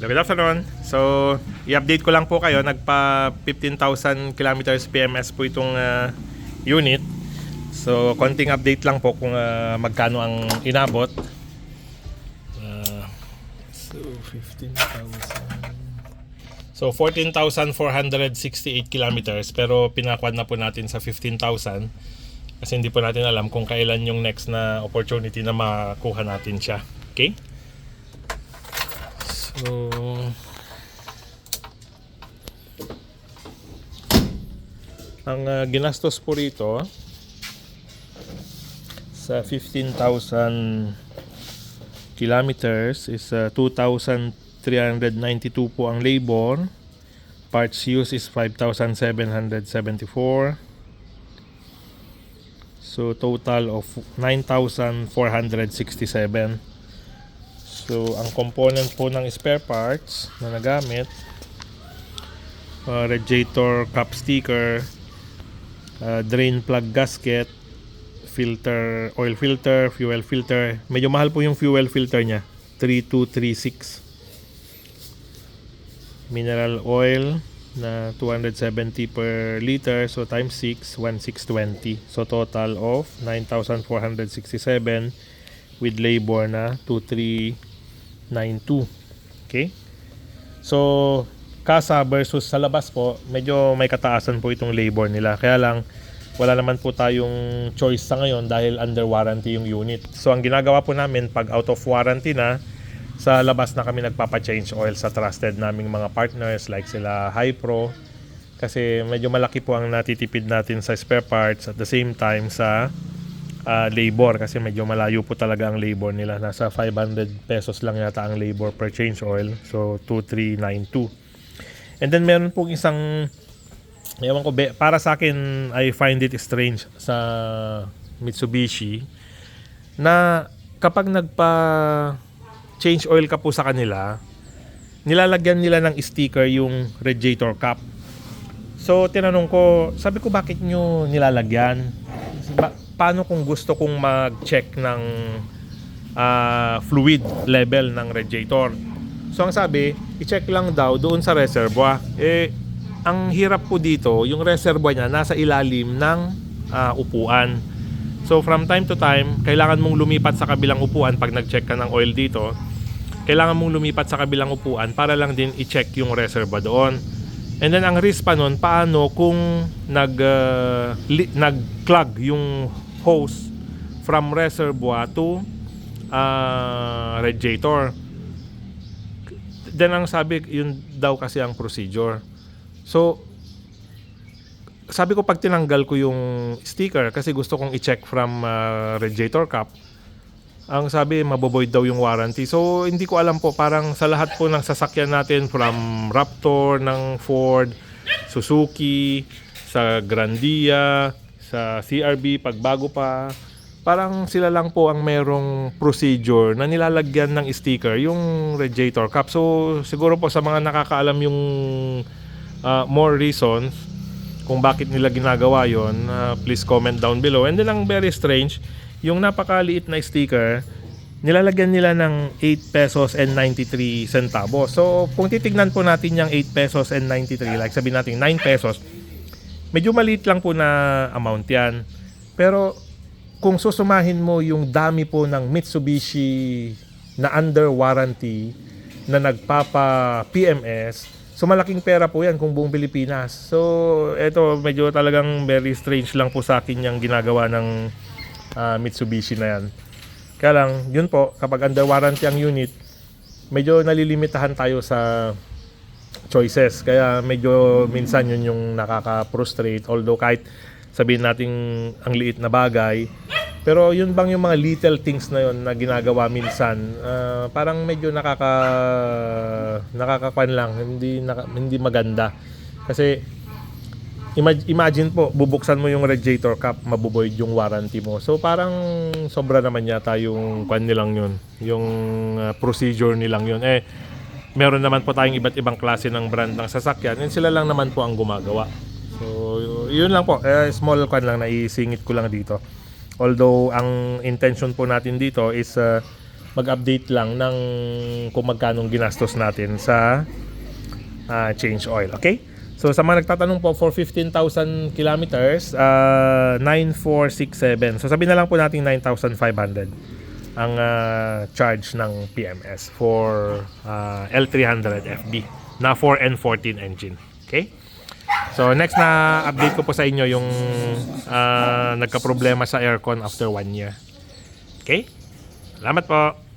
Good afternoon. So, i-update ko lang po kayo. Nagpa 15,000 kilometers PMS po itong ah, unit. So, konting update lang po kung ah, magkano ang inabot. Ah, so, 15,000. So, 14,468 kilometers. Pero pinakwad na po natin sa 15,000. Kasi hindi po natin alam kung kailan yung next na opportunity na makuha natin siya. Okay? So, ang ah, ginastos po rito sa 15,000 kilometers is ah, 2,392 po ang labor. Parts use is 5,774. So total of 9,467. So, ang component po ng spare parts na nagamit, uh, radiator cap sticker, uh, drain plug gasket, filter, oil filter, fuel filter. Medyo mahal po yung fuel filter niya. 3236. Mineral oil na 270 per liter. So, times 6, 1620. So, total of 9,467 with labor na 2392. Okay? So, kasa versus sa labas po, medyo may kataasan po itong labor nila. Kaya lang, wala naman po tayong choice sa ngayon dahil under warranty yung unit. So, ang ginagawa po namin, pag out of warranty na, sa labas na kami nagpapa-change oil sa trusted naming mga partners like sila Hypro. Kasi medyo malaki po ang natitipid natin sa spare parts at the same time sa ah, labor kasi medyo malayo po talaga ang labor nila. Nasa 500 pesos lang yata ang labor per change oil. So 2392. And then meron pong isang ewan ko para sa akin I find it strange sa Mitsubishi na kapag nagpa change oil ka po sa kanila, nilalagyan nila ng sticker yung radiator cap. So, tinanong ko, sabi ko, bakit nyo nilalagyan? Paano kung gusto kong mag-check ng ah, fluid level ng radiator? So, ang sabi, i-check lang daw doon sa reservoir. Eh, ang hirap po dito, yung reservoir niya nasa ilalim ng ah, upuan. So, from time to time, kailangan mong lumipat sa kabilang upuan pag nag-check ka ng oil dito. Kailangan mong lumipat sa kabilang upuan para lang din i-check yung reservoir doon. And then ang risk pa nun, paano kung nag, uh, li- nag-clog yung hose from reservoir to uh, radiator. Then ang sabi, yun daw kasi ang procedure. So, sabi ko pag tinanggal ko yung sticker kasi gusto kong i-check from uh, radiator cap, ang sabi maboboid daw yung warranty. So hindi ko alam po parang sa lahat po ng sasakyan natin from Raptor ng Ford, Suzuki, sa Grandia, sa CRB pag bago pa, parang sila lang po ang merong procedure na nilalagyan ng sticker yung radiator cap. So siguro po sa mga nakakaalam yung uh, more reasons kung bakit nila ginagawa yon uh, please comment down below and then ang very strange yung napakaliit na sticker nilalagyan nila ng 8 pesos and 93 centavos so kung titignan po natin yung 8 pesos and 93 like sabihin natin 9 pesos medyo maliit lang po na amount yan pero kung susumahin mo yung dami po ng Mitsubishi na under warranty na nagpapa PMS So malaking pera po yan kung buong Pilipinas. So eto medyo talagang very strange lang po sa akin yung ginagawa ng ah, Mitsubishi na yan. Kaya lang, yun po, kapag under warranty ang unit, medyo nalilimitahan tayo sa choices. Kaya medyo minsan yun yung nakaka-frustrate. Although kahit sabihin natin ang liit na bagay, pero yun bang yung mga little things na yun na ginagawa minsan, ah, parang medyo nakaka nakakapan lang, hindi naka, hindi maganda. Kasi imag- imagine po, bubuksan mo yung radiator cap, mabuboid yung warranty mo. So parang sobra naman yata yung kwan nilang yun, yung ah, procedure nilang yun. Eh, meron naman po tayong iba't ibang klase ng brand ng sasakyan and sila lang naman po ang gumagawa. So, yun lang po. Eh, small kwan lang, naisingit ko lang dito. Although, ang intention po natin dito is uh, mag-update lang ng kung magkano ginastos natin sa ah, change oil. Okay? So sa mga nagtatanong po for 15,000 kilometers, uh, 9467. So sabihin na lang po natin 9,500 ang ah, charge ng PMS for ah, L300 FB na 4N14 engine. Okay? So next na update ko po sa inyo yung ah, nagka-problema sa aircon after one year. Okay? Salamat po.